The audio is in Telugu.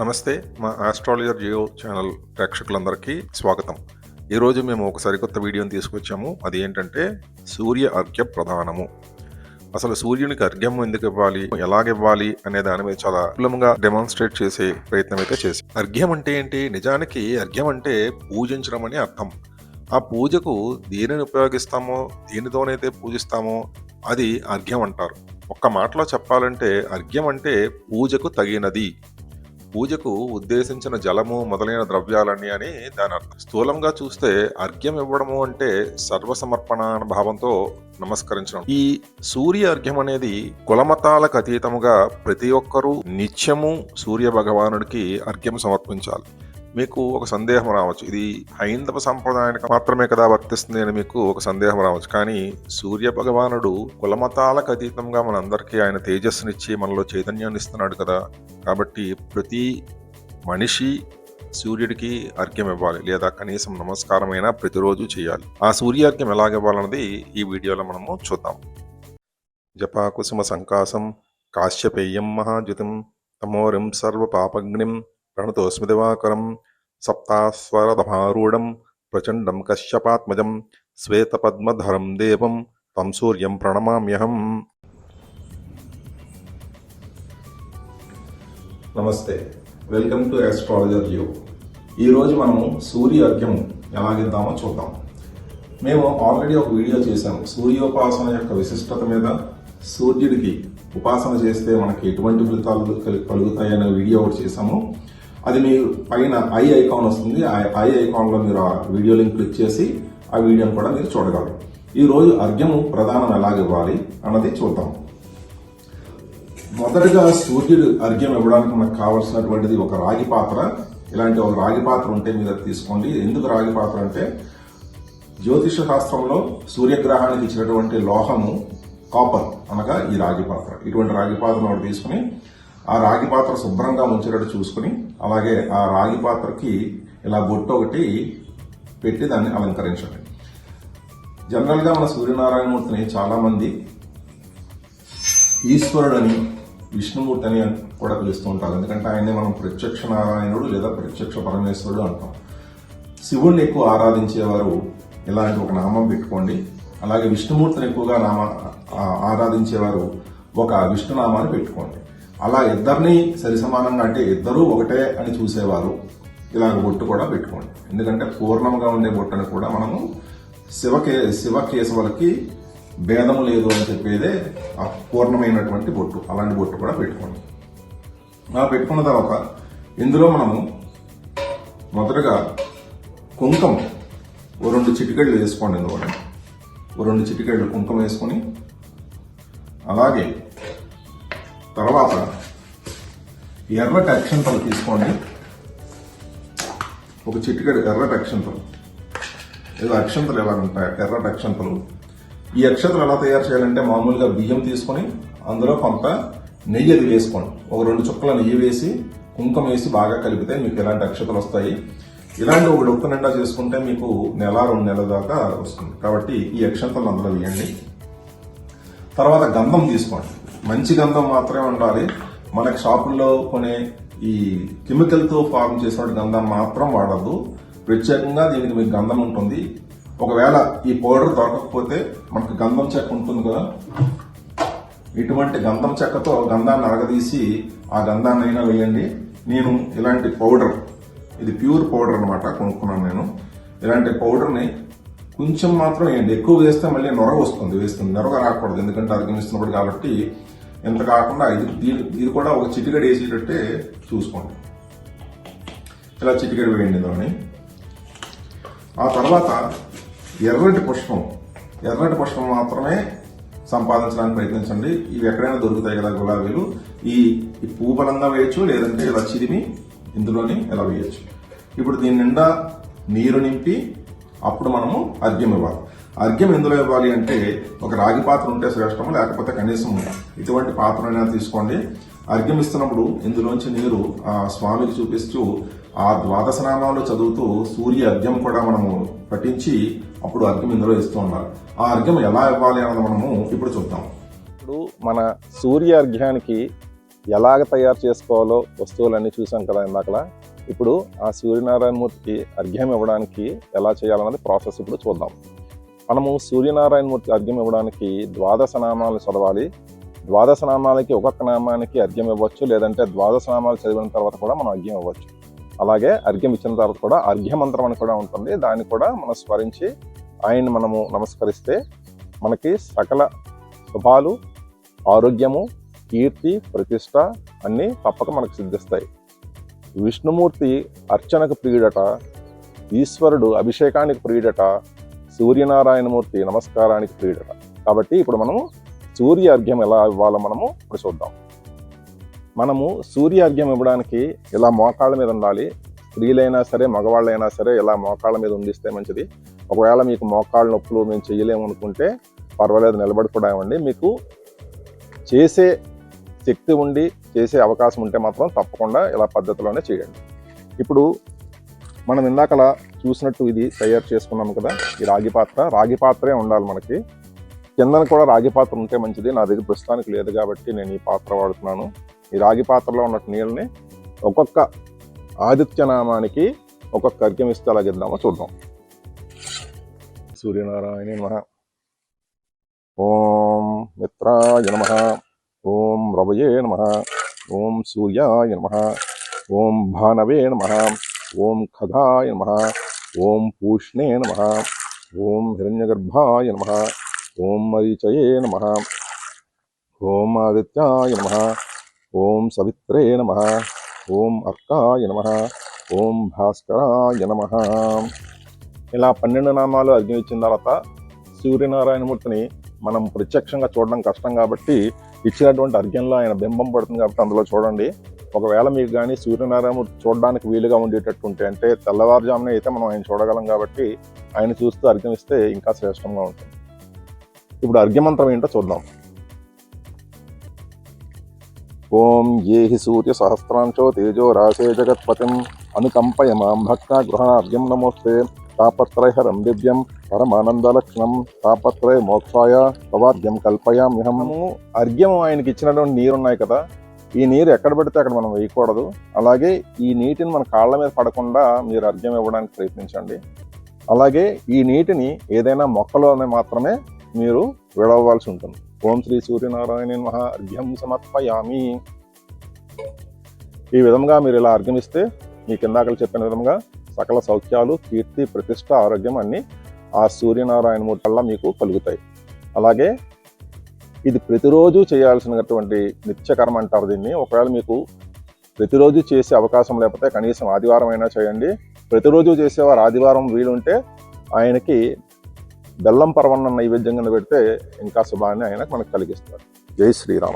నమస్తే మా ఆస్ట్రాలజర్ జియో ఛానల్ ప్రేక్షకులందరికీ స్వాగతం. ఈరోజు మేము ఒక సరికొత్త వీడియోని తీసుకొచ్చాము. అది ఏంటంటే సూర్య అర్ఘ్య ప్రధానము. అసలు సూర్యునికి అర్ఘ్యం ఎందుకు ఇవ్వాలి? ఎలాగివ్వాలి అనే దాని మీద చాలా సులభంగా డెమాన్స్ట్రేట్ చేసే ప్రయత్నం అయితే చేసి అర్ఘ్యం అంటే ఏంటి? నిజానికి అర్ఘ్యం అంటే పూజించడం అని అర్థం. ఆ పూజకు దేనిని ఉపయోగిస్తామో దేనితోనైతే పూజిస్తామో అది అర్ఘ్యం అంటారు. ఒక్క మాటలో చెప్పాలంటే అర్ఘ్యం అంటే పూజకు తగినది. పూజకు ఉద్దేశించిన జలము మొదలైన ద్రవ్యాలన్నీ అని దాని అర్థం స్థూలంగా చూస్తే అర్ఘ్యం ఇవ్వడము అంటే సర్వసమర్పణ అనే భావంతో నమస్కరించడం. ఈ సూర్య అర్ఘ్యం అనేది కులమతాలకు అతీతముగా ప్రతి ఒక్కరూ నిత్యము సూర్య భగవానుడికి అర్ఘ్యం సమర్పించాలి. మీకు ఒక సందేహం రావచ్చు. ఇది హైందవ సంప్రదాయానికి మాత్రమే కదా వర్తిస్తుంది అని మీకు ఒక సందేహం రావచ్చు. కానీ సూర్య భగవానుడు కులమతాలకు అతీతంగా మనందరికీ ఆయన తేజస్సునిచ్చి మనలో చైతన్యాన్ని ఇస్తున్నాడు కదా. కాబట్టి ప్రతి మనిషి సూర్యుడికి అర్ఘ్యం ఇవ్వాలి. లేదా కనీసం నమస్కారమైనా ప్రతిరోజు చేయాలి. ఆ సూర్యార్ఘ్యం ఎలాగివ్వాలన్నది ఈ వీడియోలో మనము చూద్దాం. జపాకుసుమ సంకాసం కాశ్యపేయం మహాద్యుతిం తమోరిం సర్వపాపగ్నిం ప్రణతోస్మిదివాకరం సప్తాస్వరదమారూఢం ప్రచండం కశ్యపాత్మజం శ్వేతపద్మధరం దేవం తం సూర్యం ప్రణమామ్యహం నమస్తే వెల్కమ్ టు ఆస్ట్రాలజర్ యూ ఈరోజు మనము సూర్య అర్ఘ్యం ఎలాగిద్దామో చూద్దాం. మేము ఆల్రెడీ ఒక వీడియో చేశాము. సూర్యోపాసన యొక్క విశిష్టత మీద సూర్యుడికి ఉపాసన చేస్తే మనకి ఎటువంటి ఫలితాలు కలు- కలుగుతాయి అనే వీడియో ఒకటి చేశాము. అది మీ పైన ఐ ఐకాన్ వస్తుంది. ఆ ఐ ఐకాన్లో మీరు ఆ వీడియో లింక్ క్లిక్ చేసి ఆ వీడియోని కూడా మీరు చూడగలరు. ఈరోజు అర్ఘ్యము ప్రధానం ఎలాగివ్వాలి అన్నది చూద్దాం. మొదటగా సూర్యుడు అర్ఘ్యం ఇవ్వడానికి మనకు కావలసినటువంటిది ఒక రాగి పాత్ర. ఇలాంటి ఒక రాగి పాత్ర ఉంటే మీరు అది తీసుకోండి. ఎందుకు రాగి పాత్ర అంటే జ్యోతిష శాస్త్రంలో సూర్యగ్రహానికి ఇచ్చినటువంటి లోహము కాపర్ అనగా ఈ రాగి పాత్ర. ఇటువంటి రాగి పాత్రను ఒకటి తీసుకుని ఆ రాగి పాత్ర శుభ్రంగా ఉంచేటట్టు చూసుకుని అలాగే ఆ రాగి పాత్రకి ఇలా బొట్టు ఒకటి పెట్టి దాన్ని అలంకరించండి. జనరల్గా మన సూర్యనారాయణమూర్తిని చాలామంది ఈశ్వరుడని విష్ణుమూర్తి అని కూడా పిలుస్తూ ఉంటారు. ఎందుకంటే ఆయనే మనం ప్రత్యక్ష నారాయణుడు లేదా ప్రత్యక్ష పరమేశ్వరుడు అంటాం. శివుణ్ణి ఎక్కువ ఆరాధించేవారు ఇలాంటి ఒక నామం పెట్టుకోండి. అలాగే విష్ణుమూర్తిని ఎక్కువగా నామ ఆరాధించేవారు ఒక విష్ణునామాన్ని పెట్టుకోండి. అలా ఇద్దరిని సరి సమానంగా అంటే ఇద్దరూ ఒకటే అని చూసేవారు. ఇలాగ బొట్టు కూడా పెట్టుకోండి. ఎందుకంటే పూర్ణంగా ఉండే బొట్టుని కూడా మనము శివకే శివకేశవులకి భేదము లేదు అని చెప్పేదే ఆ పూర్ణమైనటువంటి బొట్టు. అలాంటి బొట్టు కూడా పెట్టుకోండి. అలా పెట్టుకున్న తర్వాత ఇందులో మనము మొదటగా కుంకం ఓ రెండు చిటికెళ్ళు వేసుకోండి ఇందులో ఓ రెండు చిటికెళ్ళు కుంకం వేసుకొని అలాగే తర్వాత ఎర్రటి అక్షంతలు తీసుకోండి. ఒక చిటికెడు ఎర్రటి అక్షంతలు. ఏదో అక్షంతలు ఎలా ఉంటాయి ఎర్రటి అక్షంతలు. ఈ అక్షంతలు ఎలా తయారు చేయాలంటే మామూలుగా బియ్యం తీసుకొని అందులో కొంత నెయ్యి అది వేసుకోండి. ఒక రెండు చుక్కల నెయ్యి వేసి కుంకుమ వేసి బాగా కలిపితే మీకు ఎలాంటి అక్షతలు వస్తాయి. ఇలాంటి ఒక డొక్క నిండా చేసుకుంటే మీకు నెల రెండు నెలల దాకా వస్తుంది. కాబట్టి ఈ అక్షంతలు అందులో వేయండి. తర్వాత గంధం తీసుకోండి. మంచి గంధం మాత్రమే ఉండాలి. మనకి షాపుల్లో కొనే ఈ కెమికల్తో ఫార్మ్ చేసిన గంధం మాత్రం వాడద్దు. ప్రత్యేకంగా దీనికి మీకు గంధం ఉంటుంది. ఒకవేళ ఈ పౌడర్ దొరకకపోతే మనకు గంధం చెక్క ఉంటుంది కదా. ఇటువంటి గంధం చెక్కతో గంధాన్ని అరగదీసి ఆ గంధాన్ని అయినా వేయండి. నేను ఇలాంటి పౌడర్ ఇది ప్యూర్ పౌడర్ అనమాట కొనుక్కున్నాను నేను. ఇలాంటి పౌడర్ని కొంచెం మాత్రం వేయండి. ఎక్కువ వేస్తే మళ్ళీ నొర వస్తుంది వేస్తుంది. నొరగ రాకూడదు. ఎందుకంటే అరగమిస్తున్నప్పుడు కాబట్టి ఎంత కాకుండా ఇది దీని- ఇది కూడా ఒక చిటికడ వేసేటట్టే చూసుకోండి. ఇలా చిటికెడు వేయండి దాన్ని ఆ తర్వాత ఎర్రటి పుష్పం ఎర్రటి పుష్పం మాత్రమే సంపాదించడానికి ప్రయత్నించండి. ఇవి ఎక్కడైనా దొరుకుతాయి కదా గులాబీలు. ఈ ఈ పువ్వు బలంగా వేయచ్చు లేదంటే ఇలా చిరిమి ఇందులోని ఇలా వేయచ్చు. ఇప్పుడు దీని నిండా నీరు నింపి అప్పుడు మనము అర్ఘ్యం ఇవ్వాలి. అర్ఘ్యం ఎందులో ఇవ్వాలి అంటే ఒక రాగి పాత్ర ఉంటే శ్రేష్టము లేకపోతే కనీసం ఇటువంటి పాత్రనైనా తీసుకోండి. అర్ఘ్యం ఇస్తున్నప్పుడు ఇందులోంచి నీరు ఆ స్వామికి చూపిస్తూ ఆ ద్వాదశ నామాలు చదువుతూ సూర్య అర్ఘ్యం కూడా మనము పఠించి అప్పుడు అర్ఘ్యం ఇందులో ఇస్తూ ఉన్నారు. ఆ అర్ఘ్యం ఎలా ఇవ్వాలి అన్నది మనము ఇప్పుడు చూద్దాం. ఇప్పుడు మన సూర్య అర్ఘ్యానికి ఎలాగ తయారు చేసుకోవాలో వస్తువులన్నీ చూసాం కదా ఇందాకలా. ఇప్పుడు ఆ సూర్యనారాయణ మూర్తికి అర్ఘ్యం ఇవ్వడానికి ఎలా చేయాలన్నది ప్రాసెస్ ఇప్పుడు చూద్దాం. మనము సూర్యనారాయణమూర్తి అర్ఘ్యం ఇవ్వడానికి ద్వాదశ నామాలు చదవాలి. ద్వాదశ నామాలకి ఒక్కొక్క నామానికి అర్ఘ్యం ఇవ్వచ్చు. లేదంటే ద్వాదశ నామాలు చదివిన తర్వాత కూడా మనం అర్ఘ్యం ఇవ్వచ్చు. అలాగే అర్ఘ్యం ఇచ్చిన తర్వాత కూడా అర్ఘ్యమంత్రం అని కూడా ఉంటుంది. దాన్ని కూడా మనం స్మరించి ఆయన్ని మనము నమస్కరిస్తే మనకి సకల శుభాలు ఆరోగ్యము కీర్తి ప్రతిష్ట అన్నీ తప్పక మనకు సిద్ధిస్తాయి. విష్ణుమూర్తి అర్చనకు ప్రియుడట ఈశ్వరుడు అభిషేకానికి ప్రియుడట సూర్యనారాయణమూర్తి నమస్కారానికి ప్రియుడట. కాబట్టి ఇప్పుడు మనము సూర్య అర్ఘ్యం ఎలా ఇవ్వాలో మనము ఇప్పుడు చూద్దాం. మనము సూర్య అర్ఘ్యం ఇవ్వడానికి ఇలా మోకాళ్ళ మీద ఉండాలి స్త్రీలైనా సరే మగవాళ్ళైనా సరే ఇలా మోకాళ్ళ మీద ఉండిస్తే మంచిది? ఒకవేళ మీకు మోకాళ్ళ నొప్పులు మేము చేయలేము అనుకుంటే పర్వాలేదు నిలబడుకోవడం ఇవ్వండి మీకు చేసే శక్తి ఉండి చేసే అవకాశం ఉంటే మాత్రం తప్పకుండా ఇలా పద్ధతిలోనే చేయండి. ఇప్పుడు మనం ఇందాకల చూసినట్టు ఇది తయారు చేసుకున్నాం కదా ఈ రాగి పాత్ర. రాగి పాత్రే ఉండాలి మనకి. కిందన కూడా రాగి పాత్ర ఉంటే మంచిది. నా దగ్గర ప్రస్తుతానికి లేదు కాబట్టి నేను ఈ పాత్ర వాడుతున్నాను. ఈ రాగి పాత్రలో ఉన్న నీళ్ళని ఒక్కొక్క ఆదిత్యనామానికి ఒక్కొక్క అర్ఘ్యం ఇస్తే అలాగిద్దామో చూద్దాం. సూర్యనారాయణ నమ. ఓం మిత్రాయ నమ. ఓం రవయే నమ. ఓం సూర్యాయ నమ. ఓం భానవే నమ. ఓం ఖగాయ నమ ఓం పూష్ణే నమ ఓం హిరణ్యగర్భాయ నమ ఓం మరీచయే నమ ఓం ఆదిత్యాయ నమ ఓం సవిత్రే నమ ఓం అర్కాయ నమ ఓం భాస్కరాయ నమ. ఇలా పన్నెండు నామాలు అగ్ని ఇచ్చిన తర్వాత సూర్యనారాయణమూర్తిని మనం ప్రత్యక్షంగా చూడడం కష్టం కాబట్టి ఇచ్చినటువంటి అర్ఘ్యంలో ఆయన బింబం పడుతుంది కాబట్టి అందులో చూడండి. ఒకవేళ మీకు కానీ సూర్యనారాయణమూర్తి చూడడానికి వీలుగా ఉండేటట్టు ఉంటే అంటే తెల్లవారుజామున అయితే మనం ఆయన చూడగలం కాబట్టి ఆయన చూస్తూ అర్ఘ్యం ఇస్తే ఇంకా శ్రేష్టంగా ఉంటుంది. ఇప్పుడు అర్ఘ్యమంత్రం ఏంటో చూద్దాం. ఓం ఏ హి సూర్య సహస్రాంశో తేజో రాశే జగత్పతిం అనుకంపయ మాం భక్త గృహార్ఘ్యం నమోస్తే. తాపత్రయహరం దివ్యం పరమానందలక్షణం తాపత్రయ మోక్షాయ భవార్ఘ్యం కల్పయామ్యహము అర్ఘ్యం ఆయనకి ఇచ్చినటువంటి నీరు ఉన్నాయి కదా ఈ నీరు ఎక్కడ పెడితే అక్కడ మనం వేయకూడదు. అలాగే ఈ నీటిని మన కాళ్ళ మీద పడకుండా మీరు అర్ఘ్యం ఇవ్వడానికి ప్రయత్నించండి. అలాగే ఈ నీటిని ఏదైనా మొక్కలోనే మాత్రమే మీరు విడవలసి ఉంటుంది. ఓం శ్రీ సూర్యనారాయణ మహా అర్ఘ్యం సమర్పయామి. ఈ విధంగా మీరు ఇలా అర్ఘ్యమిస్తే మీ కిందాకలు చెప్పిన విధంగా సకల సౌఖ్యాలు కీర్తి ప్రతిష్ట ఆరోగ్యం అన్నీ ఆ సూర్యనారాయణమూర్తి వల్ల మీకు కలుగుతాయి. అలాగే ఇది ప్రతిరోజు చేయాల్సినటువంటి నిత్యకర్మ అంటారు దీన్ని. ఒకవేళ మీకు ప్రతిరోజు చేసే అవకాశం లేకపోతే కనీసం ఆదివారం అయినా చేయండి. ప్రతిరోజు చేసేవారు ఆదివారం వీలుంటే ఆయనకి బెల్లం పరవన్న నైవేద్యం కింద పెడితే ఇంకా శుభాన్ని ఆయనకు మనకు కలిగిస్తారు. జై శ్రీరామ.